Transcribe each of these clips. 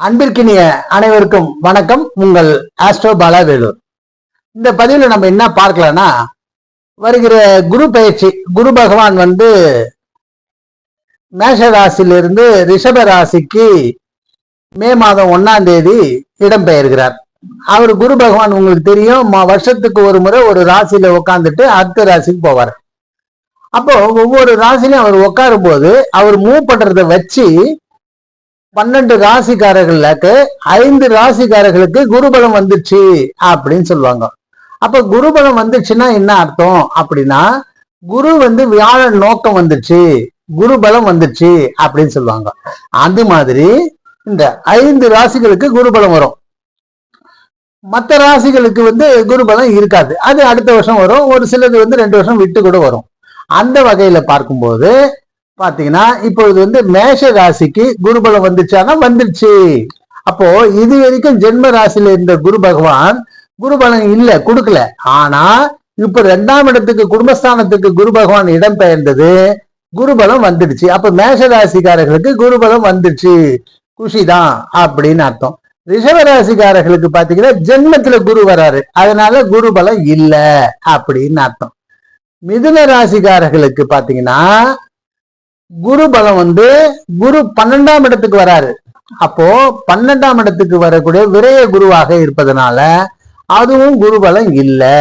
அன்பிற்கினிய அனைவருக்கும் வணக்கம். உங்கள் ஆஸ்ட்ரோ பாலா வேலூர் இந்த பதிவில் நம்ம என்ன பார்க்கலாம்னா வருகிற குரு பயிற்சி குரு பகவான் வந்து மேஷ ராசியிலிருந்து ரிஷப ராசிக்கு மே மாதம் ஒன்னாம் தேதி இடம்பெயர்கிறார். அவர் குரு பகவான் உங்களுக்கு தெரியும் வருஷத்துக்கு ஒரு முறை ஒரு ராசியில உட்காந்துட்டு அடுத்த ராசிக்கு போவார். அப்போ ஒவ்வொரு ராசிலையும் அவர் உட்காரும் போது அவர் மூவ் பண்றதை வச்சு பன்னெண்டு ராசிக்காரர்களுக்கு ஐந்து ராசிக்காரர்களுக்கு குருபலம் வந்துச்சு அப்படின்னு சொல்லுவாங்க. அப்ப குருபலம் வந்துச்சுன்னா என்ன அர்த்தம்? அப்படின்னா குரு வந்து வியாழன் நோக்கம் வந்துச்சு குருபலம் வந்துச்சு அப்படின்னு சொல்லுவாங்க. அது மாதிரி இந்த ஐந்து ராசிகளுக்கு குருபலம் வரும். மற்ற ராசிகளுக்கு வந்து குருபலம் இருக்காது. அது அடுத்த வருஷம் வரும் ஒரு சிலது வந்து ரெண்டு வருஷம் விட்டு கூட வரும். அந்த வகையில பார்க்கும்போது பாத்தீங்கன்னா இப்பொழுது வந்து மேஷ ராசிக்கு குருபலம் வந்துச்சானா வந்துருச்சு. அப்போ இது வரைக்கும் ஜென்ம ராசியில இருந்த குரு பகவான் குருபலம் இல்ல கொடுக்கல. ஆனா இப்ப ரெண்டாம் இடத்துக்கு குடும்பஸ்தானத்துக்கு குரு பகவான் இடம் பெயர்ந்தது குருபலம் வந்துடுச்சு. அப்ப மேஷ ராசிக்காரர்களுக்கு குருபலம் வந்துடுச்சு. குஷிதான் அப்படின்னு அர்த்தம். ரிஷபராசிக்காரர்களுக்கு பாத்தீங்கன்னா ஜென்மத்துல குரு வராரு. அதனால குருபலம் இல்ல அப்படின்னு அர்த்தம். மிதுன ராசிக்காரர்களுக்கு பாத்தீங்கன்னா குரு பலம் வந்து குரு பன்னெண்டாம் இடத்துக்கு வராரு. அப்போ பன்னெண்டாம் இடத்துக்கு வரக்கூடிய விரய குருவாக இருப்பதனால அதுவும் குரு பலம் இல்லை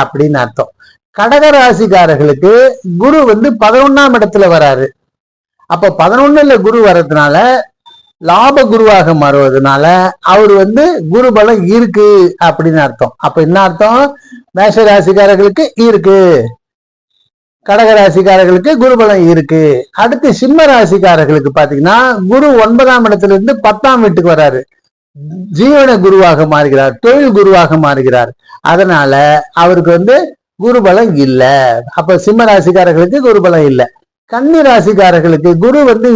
அப்படின்னு அர்த்தம். கடக ராசிக்காரர்களுக்கு குரு வந்து பதினொன்னாம் இடத்துல வராரு. அப்போ பதினொன்னுல குரு வர்றதுனால லாப குருவாக மாறுவதனால அவர் வந்து குரு பலம் இருக்கு அப்படின்னு அர்த்தம். அப்ப என்ன அர்த்தம்? மேஷ ராசிக்காரர்களுக்கு இருக்கு. கடக ராசிக்காரர்களுக்கு குருபலம் இருக்கு. அடுத்து சிம்ம ராசிக்காரர்களுக்கு பாத்தீங்கன்னா குரு ஒன்பதாம் இடத்துல இருந்து பத்தாம் வீட்டுக்கு வராரு. ஜீவன குருவாக மாறுகிறார் தொழில் குருவாக மாறுகிறார். அதனால அவருக்கு வந்து குருபலம் இல்ல. அப்ப சிம்ம ராசிக்காரர்களுக்கு குருபலம் இல்ல. கன்னி ராசிக்காரர்களுக்கு குரு வந்து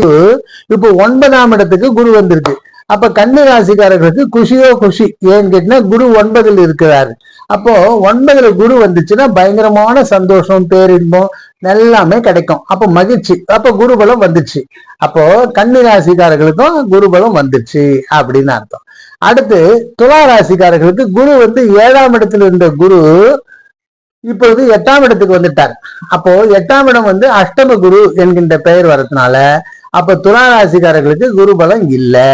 இப்போ ஒன்பதாம் இடத்துக்கு குரு வந்திருக்கு. அப்ப கன்னி ராசிக்காரர்களுக்கு குஷியோ குஷி. ஏன்னு கேட்டீங்கன்னா குரு ஒன்பதில் இருக்கிறாரு. அப்போ ஒன்பதுல குரு வந்துச்சுன்னா பயங்கரமான சந்தோஷம் பேரின்பம் எல்லாமே கிடைக்கும். அப்போ மகிழ்ச்சி. அப்போ குருபலம் வந்துச்சு. அப்போ கன்னி ராசிக்காரர்களுக்கும் குருபலம் வந்துச்சு அப்படின்னு அர்த்தம். அடுத்து துலா ராசிக்காரர்களுக்கு குரு வந்து ஏழாம் இடத்துல இருந்த குரு இப்பொழுது எட்டாம் இடத்துக்கு வந்துட்டார். அப்போ எட்டாம் இடம் வந்து அஷ்டம குரு என்கின்ற பெயர் வரதுனால அப்ப துலா ராசிக்காரர்களுக்கு குருபலம் இல்லை.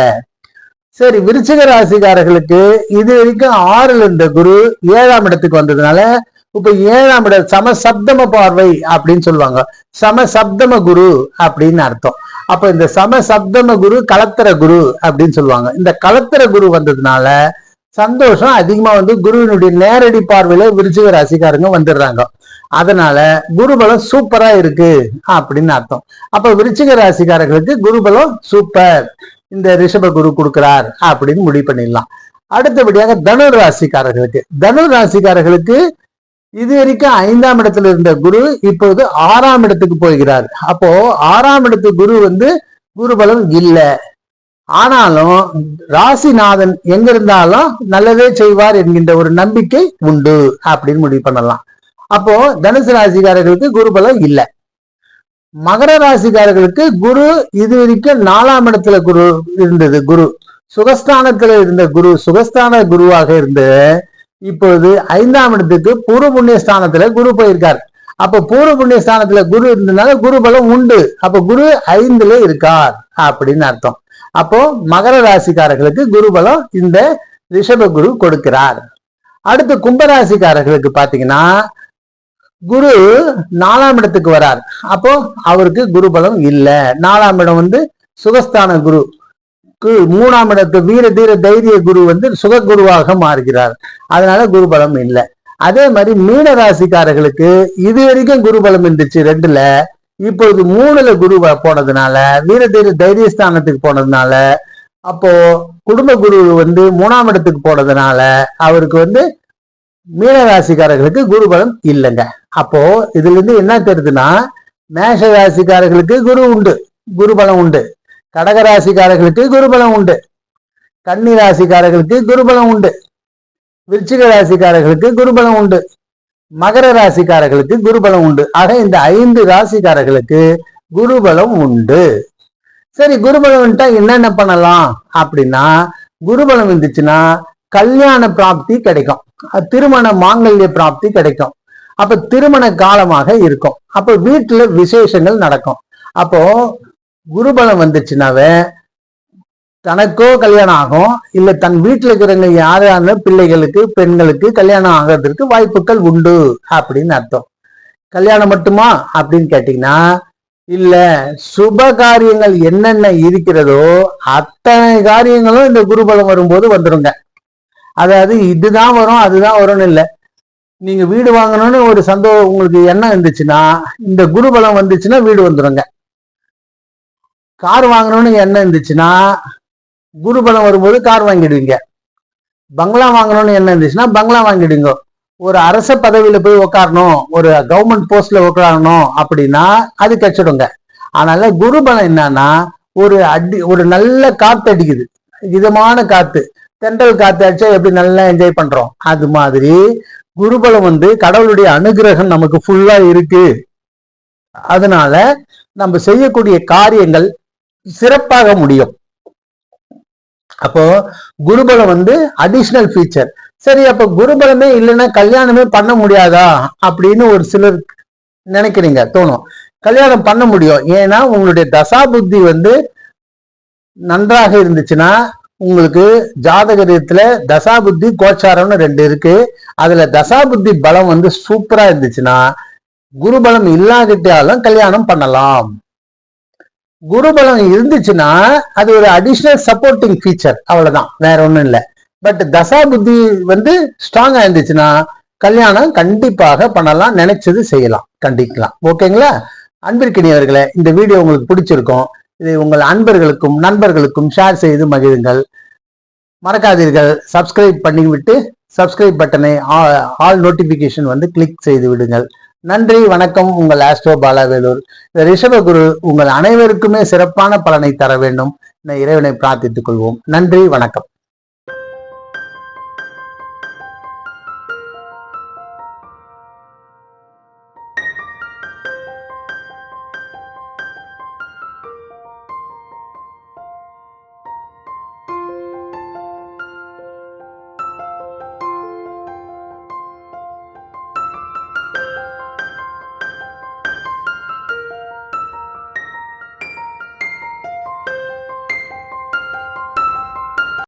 சரி விருச்சிக ராசிக்காரர்களுக்கு இது வரைக்கும் ஆறுல இருந்த குரு ஏழாம் இடத்துக்கு வந்ததுனால இப்ப ஏழாம் இடம் சமசப்தம பார்வை அப்படின்னு சொல்லுவாங்க. சம சப்தம குரு அப்படின்னு அர்த்தம். அப்ப இந்த சம சப்தம குரு கலத்தர குரு அப்படின்னு சொல்லுவாங்க. இந்த கலத்தர குரு வந்ததுனால சந்தோஷம் அதிகமா வந்து குருவினுடைய நேரடி பார்வையில விருச்சிக ராசிக்காரங்க வந்துடுறாங்க. அதனால குருபலம் சூப்பரா இருக்கு அப்படின்னு அர்த்தம். அப்ப விருச்சிக ராசிக்காரர்களுக்கு குருபலம் சூப்பர். இந்த ரிஷப குரு கொடுக்கிறார் அப்படின்னு முடிவு பண்ணிடலாம். அடுத்தபடியாக தனு ராசிக்காரர்களுக்கு. தனு ராசிக்காரர்களுக்கு இது வரைக்கும் ஐந்தாம் இடத்துல இருந்த குரு இப்பொழுது ஆறாம் இடத்துக்கு போகிறார். அப்போ ஆறாம் இடத்து குரு வந்து குருபலம் இல்லை. ஆனாலும் ராசிநாதன் எங்க இருந்தாலும் நல்லதே செய்வார் என்கின்ற ஒரு நம்பிக்கை உண்டு அப்படின்னு முடிவு பண்ணலாம். அப்போ தனுசு ராசிக்காரர்களுக்கு குருபலம் இல்லை. மகர ராசிக்காரர்களுக்கு குரு இது வரைக்கும் நாலாம் இடத்துல குரு இருந்தது. குரு சுகஸ்தானத்துல இருந்த குரு சுகஸ்தான குருவாக இருந்து இப்பொழுது ஐந்தாம் இடத்துக்கு பூர்வ புண்ணிய ஸ்தானத்துல குரு போயிருக்கார். அப்ப பூர்வ புண்ணிய ஸ்தானத்துல குரு இருந்ததுனால குரு பலம் உண்டு. அப்ப குரு ஐந்துல இருக்கார் அப்படின்னு அர்த்தம். அப்போ மகர ராசிக்காரர்களுக்கு குரு பலம் இந்த ரிஷப குரு கொடுக்கிறார். அடுத்து கும்பராசிக்காரர்களுக்கு பாத்தீங்கன்னா குரு நாலாம் இடத்துக்கு வரார். அப்போ அவருக்கு குருபலம் இல்லை. நாலாம் இடம் வந்து சுகஸ்தான குரு. மூணாம் இடத்து வீர தீர தைரிய குரு வந்து சுககுருவாக மாறுகிறார். அதனால குருபலம் இல்லை. அதே மாதிரி மீன ராசிக்காரர்களுக்கு இது வரைக்கும் குருபலம் இருந்துச்சு ரெண்டுல. இப்பொழுது மூணுல குரு போனதுனால வீர தீர தைரியஸ்தானத்துக்கு போனதுனால அப்போ குடும்ப குரு வந்து மூணாம் இடத்துக்கு போனதுனால அவருக்கு வந்து மீனராசிக்காரர்களுக்கு குரு குருபலம் இல்லைங்க. அப்போ இதுல இருந்து என்ன தெரியுதுன்னா மேஷ ராசிக்காரர்களுக்கு குரு உண்டு குருபலம் உண்டு. கடக ராசிக்காரர்களுக்கு குருபலம் உண்டு. கன்னி ராசிக்காரர்களுக்கு குருபலம் உண்டு. விருச்சிக ராசிக்காரர்களுக்கு குருபலம் உண்டு. மகர ராசிக்காரர்களுக்கு குருபலம் உண்டு. ஆக இந்த ஐந்து ராசிக்காரர்களுக்கு குருபலம் உண்டு. சரி குருபலம் வந்துட்டா என்னென்ன பண்ணலாம்? அப்படின்னா குருபலம் இருந்துச்சுன்னா கல்யாண பிராப்தி கிடைக்கும். திருமண மாங்கல்ய பிராப்தி கிடைக்கும். அப்ப திருமண காலமாக இருக்கும். அப்ப வீட்டுல விசேஷங்கள் நடக்கும். அப்போ குருபலம் வந்துச்சுனாவே தனக்கோ கல்யாணம் ஆகும். இல்ல தன் வீட்டுல இருக்கிறவங்க யாரான பிள்ளைகளுக்கு பெண்களுக்கு கல்யாணம் ஆகிறதுக்கு வாய்ப்புகள் உண்டு அப்படின்னு அர்த்தம். கல்யாணம் மட்டுமா அப்படின்னு கேட்டீங்கன்னா இல்ல சுப காரியங்கள் என்னென்ன இருக்கிறதோ அத்தனை காரியங்களும் இந்த குருபலம் வரும்போது வந்துருங்க. அதாவது இதுதான் வரும் அதுதான் வரும்னு இல்லை. நீங்க வீடு வாங்கணும்னு ஒரு சந்தோஷம் உங்களுக்கு எண்ணம் இருந்துச்சுன்னா இந்த குருபலம் வந்துச்சுன்னா வீடு வந்துருங்க. கார் வாங்கணும்னு எண்ணம் இருந்துச்சுன்னா குருபலம் வரும்போது கார் வாங்கிடுவீங்க. பங்களா வாங்கணும்னு எண்ணம் இருந்துச்சுன்னா பங்களா வாங்கிடுங்க. ஒரு அரச பதவியில போய் உட்காரணும் ஒரு கவர்மெண்ட் போஸ்ட்ல உட்காரணும் அப்படின்னா அது கிடைச்சிடுங்க அதனால குருபலம் என்னன்னா ஒரு அடி ஒரு நல்ல காத்து அடிக்குது. இதமான காத்து. தென்றல் காத்து அடிச்சா எப்படி நல்லா என்ஜாய் பண்றோம்? அது மாதிரி குருபலம் வந்து கடவுளுடைய அனுகிரகம் நமக்கு ஃபுல்லா இருக்கு. அதனால நம்ம செய்யக்கூடிய காரியங்கள் சிறப்பாக முடியும். அப்போ குருபலம் வந்து அடிஷ்னல் ஃபீச்சர் சரி அப்ப குருபலமே இல்லைன்னா கல்யாணமே பண்ண முடியாதா? அப்படின்னு ஒரு சிலர் நினைக்கிறீங்க தோணும். கல்யாணம் பண்ண முடியும். ஏன்னா உங்களுடைய தசா புத்தி வந்து நன்றாக இருந்துச்சுன்னா உங்களுக்கு ஜாதகத்துல தசாபுத்தி கோச்சாரம்னு ரெண்டு இருக்கு. அதுல தசாபுத்தி பலம் வந்து சூப்பரா இருந்துச்சுன்னா குருபலம் இல்லாவிட்டாலும் கல்யாணம் பண்ணலாம். குருபலம் இருந்துச்சுன்னா அது ஒரு அடிஷ்னல் சப்போர்ட்டிங் ஃபீச்சர் அவ்வளவுதான் வேற ஒண்ணும் இல்லை. பட் தசா புத்தி வந்து ஸ்ட்ராங்கா இருந்துச்சுன்னா கல்யாணம் கண்டிப்பாக பண்ணலாம் நினைச்சது செய்யலாம் கண்டிக்கலாம். ஓகேங்களா? அன்பிற்கினியவர்களே இந்த வீடியோ உங்களுக்கு பிடிச்சிருக்கும் இதை உங்கள் அன்பர்களுக்கும் நண்பர்களுக்கும் ஷேர் செய்து மகிழுங்கள். மறக்காதீர்கள். சப்ஸ்கிரைப் பண்ணிவிட்டு சப்ஸ்கிரைப் பட்டனை ஆல் நோட்டிபிகேஷன் வந்து கிளிக் செய்து விடுங்கள். நன்றி வணக்கம். உங்கள் ஆஸ்ட்ரோ பாலாவேலூர். ரிஷபகுரு உங்கள் அனைவருக்குமே சிறப்பான பலனை தர வேண்டும். என இறைவனை பிரார்த்தித்துக் கொள்வோம். நன்றி வணக்கம்.